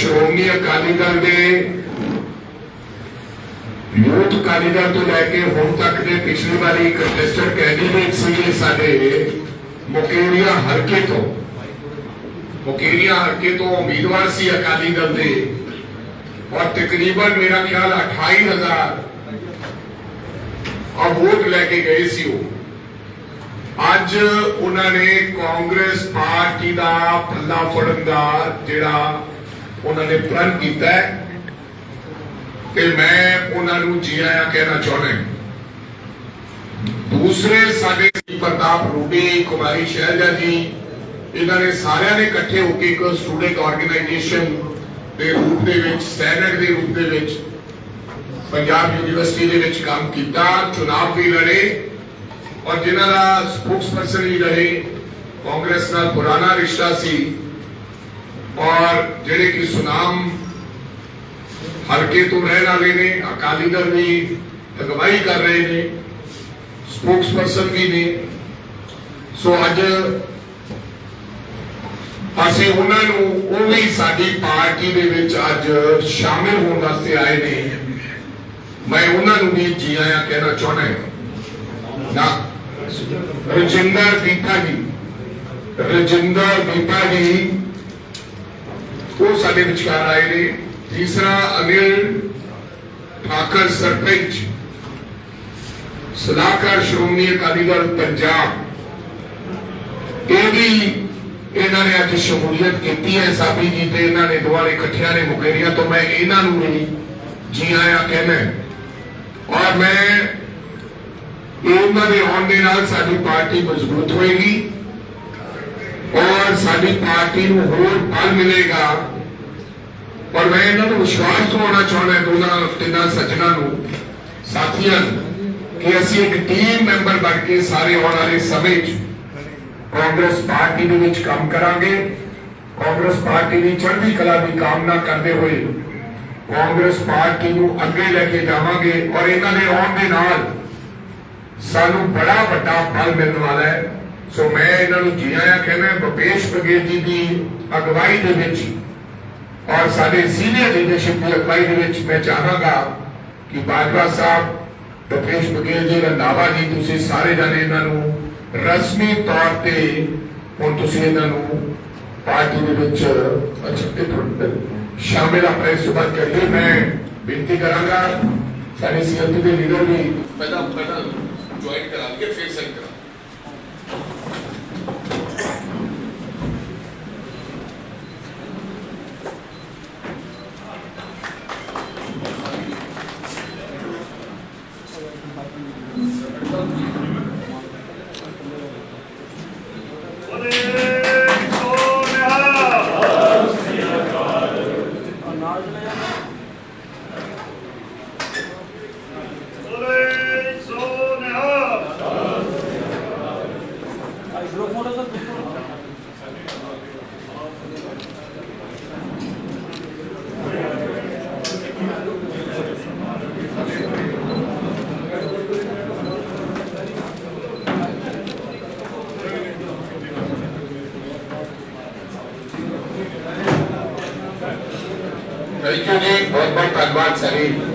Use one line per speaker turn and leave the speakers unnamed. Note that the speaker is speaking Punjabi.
ਸ਼੍ਰੋਮਣੀ ਅਕਾਲੀ ਦਲ ਦੇ। ਯੂਥ ਅਕਾਲੀ ਦਲ ਤੋਂ ਲੈ ਕੇ ਹੁਣ ਤੱਕ ਦੇ ਪਿਛਲੀ ਵਾਰੀ ਕੰਟੈਸਟਡ ਕੈਂਡੀਡੇਟ ਸੀਗੇ ਸਾਡੇ ਮੁਕੇਰੀਆ ਹਲਕੇ ਤੋਂ। ਮੁਕੇਰੀਆ ਹਲਕੇ ਤੋਂ ਉਮੀਦਵਾਰ ਸੀ ਅਕਾਲੀ ਦਲ ਦੇ। ਔਰ ਤਕਰੀਬਨ ਮੇਰਾ ਖਿਆਲ 28000 ਆ ਵੋਟ ਲੈ ਕੇ ਗਏ ਸੀ ਉਹ। ਅੱਜ ਉਹਨਾਂ ਨੇ ਕਾਂਗਰਸ ਪਾਰਟੀ ਦਾ ਪੱਲਾ ਫੜਨ ਦਾ ਜਿਹੜਾ ਉਹਨਾਂ ਨੇ ਪ੍ਰਣ ਕੀਤਾ ਹੈ ਤੇ ਮੈਂ ਉਹਨਾਂ ਨੂੰ ਜੀ ਆਇਆਂ ਕਹਿਣਾ ਚਾਹੁੰਦਾ ਦੂਸਰੇ ਸਾਡੇ ਪ੍ਰਤਾਪ ਰੂਬੀ ਕੁਮਾਰੀ ਸ਼ੈਲਜਾ ਜੀ, ਇਹਨਾਂ ਨੇ ਸਾਰਿਆਂ ਨੇ ਇਕੱਠੇ ਹੋ ਕੇ ਇੱਕ ਸਟੂਡੈਂਟ ਆਰਗੇਨਾਈਜੇਸ਼ਨ ਦੇ ਰੂਪ ਦੇ ਵਿੱਚ, ਸੈਨੇਟ ਦੇ ਰੂਪ ਦੇ ਵਿੱਚ, ਪੰਜਾਬ ਯੂਨੀਵਰਸਿਟੀ ਦੇ ਵਿੱਚ ਕੰਮ ਕੀਤਾ ਚੁਣਾਵ ਵੀ ਲੜੇ ਔਰ ਜਿਨ੍ਹਾਂ ਦਾ ਸਪੋਕਸਪਰਸਨ ਵੀ ਰਹੇ, ਕਾਂਗਰਸ ਨਾਲ ਪੁਰਾਣਾ ਰਿਸ਼ਤਾ ਸੀ ਔਰ ਜਿਹੜੇ ਕਿ ਸੁਨਾਮ ਹਲਕੇ ਤੋਂ ਰਹਿਣ ਵਾਲੇ ਨੇ, ਅਕਾਲੀ ਦਲ ਦੀ ਅਗਵਾਈ ਕਰ ਰਹੇ ਨੇ ਸਪੋਕਸਪਰਸਨ ਵੀ ਨੇ। ਸੋ ਅੱਜ ਅਸੀਂ ਉਹਨਾਂ ਨੂੰ, ਉਹ ਵੀ ਸਾਡੀ ਪਾਰਟੀ ਦੇ ਵਿੱਚ ਅੱਜ ਸ਼ਾਮਿਲ ਹੋਣ ਵਾਸਤੇ ਆਏ ਨੇ। ਮੈਂ ਉਹਨਾਂ ਨੂੰ ਵੀ ਜੀ ਆਇਆਂ ਕਹਿਣਾ ਚਾਹੁੰਦਾ ਹਾਂ। ਨਾ, ਰਜਿੰਦਰ ਬੀਤਾ ਜੀ। ਰਜਿੰਦਰ ਬੀਤਾ ਜੀ ਉਹ ਸਾਡੇ ਵਿਚਕਾਰ ਆਏ ਨੇ ਤੀਸਰਾ ਅਨਿਲ ਠਾਕਰ ਸਰਪੰਚ, ਸਲਾਹਕਾਰ ਸ਼੍ਰੋਮਣੀ ਅਕਾਲੀ ਦਲ ਪੰਜਾਬ, ਇਹ ਵੀ ਇਹਨਾਂ ਨੇ ਅੱਜ ਸ਼ਮੂਲੀਅਤ ਕੀਤੀ ਹੈ, ਸਾਬੀ ਜੀ ਤੇ ਇਹਨਾਂ ਨੇ ਦੁਆਰੇ ਇਕੱਠਿਆਂ ਨੇ ਮੁਕੇਰੀਆਂ ਤੋਂ, ਮੈਂ ਇਹਨਾਂ ਨੂੰ ਵੀ ਜੀ ਆਇਆ ਕਹਿੰਦਾ ਔਰ ਮੈਂ ਇਹਨਾਂ ਦੇ ਆਉਣ ਦੇ ਨਾਲ ਸਾਡੀ ਪਾਰਟੀ ਮਜ਼ਬੂਤ ਹੋਏਗੀ। ਔਰ ਸਾਡੀ ਪਾਰਟੀ ਨੂੰ ਹੋਰ ਬਲ ਮਿਲੇਗਾ। ਔਰ ਮੈਂ ਇਹਨਾਂ ਨੂੰ ਵਿਸ਼ਵਾਸ ਦਿਵਾਉਣਾ ਚਾਹੁੰਦਾ ਦੋਨਾਂ ਤਿੰਨਾਂ ਸੱਜਣਾ ਨੂੰ, ਸਾਥੀਆਂ ਨੂੰ, ਕਿ ਅਸੀਂ ਇੱਕ ਟੀਮ ਮੈਂਬਰ ਬਣ ਕੇ ਸਾਰੇ ਆਉਣ ਵਾਲੇ ਸਮੇਂ 'ਚ ਕਾਂਗਰਸ ਪਾਰਟੀ ਦੇ ਵਿੱਚ ਕੰਮ ਕਰਾਂਗੇ। ਕਾਂਗਰਸ ਪਾਰਟੀ ਦੀ ਚੜ੍ਹਦੀ ਕਲਾ ਦੀ ਕਾਮਨਾ ਕਰਦੇ ਹੋਏ ਕਾਂਗਰਸ ਪਾਰਟੀ ਨੂੰ ਅੱਗੇ ਲੈ ਕੇ ਜਾਵਾਂਗੇ ਔਰ ਇਹਨਾਂ ਦੇ ਆਉਣ ਦੇ ਨਾਲ ਸਾਨੂੰ ਬੜਾ ਵੱਡਾ ਫਲ ਮਿਲਣ ਵਾਲਾ ਹੈ। ਸੋ ਮੈਂ ਇਹਨਾਂ ਨੂੰ ਜੀ ਆਇਆਂ ਕਹਿੰਦਾ ਭੁਪੇਸ਼ ਬਘੇਲ ਜੀ ਦੀ ਅਗਵਾਈ ਦੇ ਵਿੱਚ ਔਰ ਸਾਡੇ ਸੀਨੀਅਰ ਲੀਡਰਸ਼ਿਪ ਦੀ ਅਗਵਾਈ ਦੇ ਵਿੱਚ ਮੈਂ ਚਾਹਾਂਗਾ ਕਿ ਬਾਜਵਾ ਸਾਹਿਬ, ਭੁਪੇਸ਼ ਬਘੇਲ ਜੀ, ਰੰਧਾਵਾ ਜੀ, ਤੁਸੀਂ ਸਾਰੇ ਜਣੇ ਇਹਨਾਂ ਨੂੰ ਰਸਮੀ ਤੌਰ ਤੇ ਹੁਣ ਤੁਸੀਂ ਇਹਨਾਂ ਨੂੰ ਪਾਰਟੀ ਦੇ ਵਿੱਚ ਅੱਛਾ ਸ਼ਾਮਿਲ ਆਪਣੇ ਸੁਭਾਅ ਕਰੀਏ ਮੈਂ ਬੇਨਤੀ ਕਰਾਂਗਾ, ਸਾਡੇ ਸੀਐਲਪੀ ਦੇ ਲੀਡਰ ਵੀ ਪਹਿਲਾਂ ਪਹਿਲਾਂ ਜੁਆਇਨ ਕਰਾ ਕੇ ਫਿਰ ਸੈਂਡ ਕਰਾ
ਬੋਲੇ
culturally, work advance Talwar